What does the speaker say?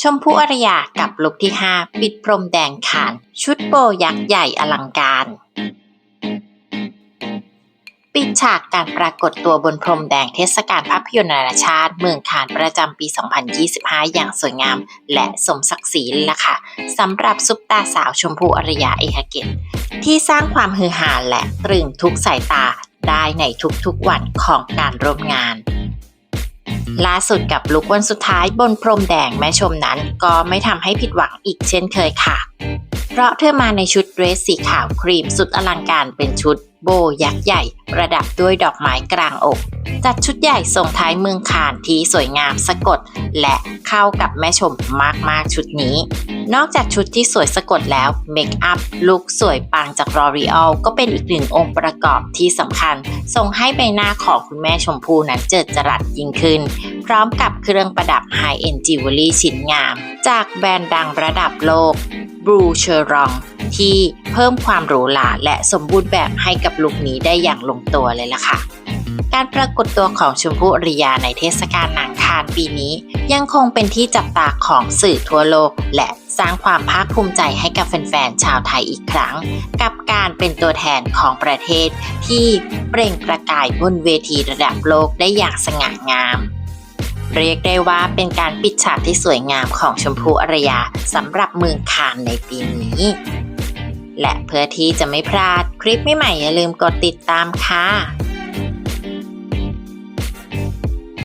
ชมพู่อารยากับลุคที่ 5 ปิดพรมแดงขาน ชุดโบยักษ์ใหญ่อลังการ ปิดฉากการปรากฏตัวบนพรมแดงเทศกาลภาพยนตร์นานาชาติ เมืองคานประจำปี 2025 อย่างสวยงาม และสมศักดิ์ศรีล่ะค่ะสำหรับซุปตาสาวชมพู่อารยาเอกเกตที่สร้างความฮือฮาและตรึงทุกสายตาได้ในทุกๆวันของการร่วมงาน ล่าสุดกับลุกวันสุดท้ายบนพรมแดงแม่ชมนั้น ก็ไม่ทำให้ผิดหวังอีกเช่นเคยค่ะ เพราะเธอมาในชุดเดรสสีขาวครีมสุดอลังการเป็นชุดโบยักษ์ใหญ่ ประดับด้วยดอกไม้กลางอก จัดชุดใหญ่ส่งท้ายเมืองคานที่สวยงามสะกด และเข้ากับแม่ชมมากๆชุดนี้ นอกจากชุดที่สวยสะกดแล้วเมคอัพลุคสวยปังจาก l o r e a l ก็เป็นอีกหนึ่งองค์ประกอบที่สำคัญ ส่งให้ใบหน้าของคุณแม่ชมพู่นั้นเจิดจรัสยิ่งขึ้น พร้อมกับเครื่องประดับ High End Jewelry ชิ้นงาม จากแบรนด์ดังระดับโลก b r u c h e r o n ที่เพิ่มความหรูหราและสมบูรณ์แบบให้กับลุคนี้ได้อย่างลงตัวเลยล่ะค่ะการปรากฏตัวของชมพู่อริยาในเทศกาลหนังคานปีนี้ ยังคงเป็นที่จับตาของสื่อทั่วโลก และสร้างความภาคภูมิใจให้กับแฟนๆชาวไทยอีกครั้ง กับการเป็นตัวแทนของประเทศที่เปล่งประกายบนเวทีระดับโลกได้อย่างสง่างาม เรียกได้ว่าเป็นการปิดฉากที่สวยงามของชมพู่อารยาสำหรับเมืองคานในปีนี้ และเพื่อที่จะไม่พลาดคลิปใหม่ๆอย่าลืมกดติดตามค่ะ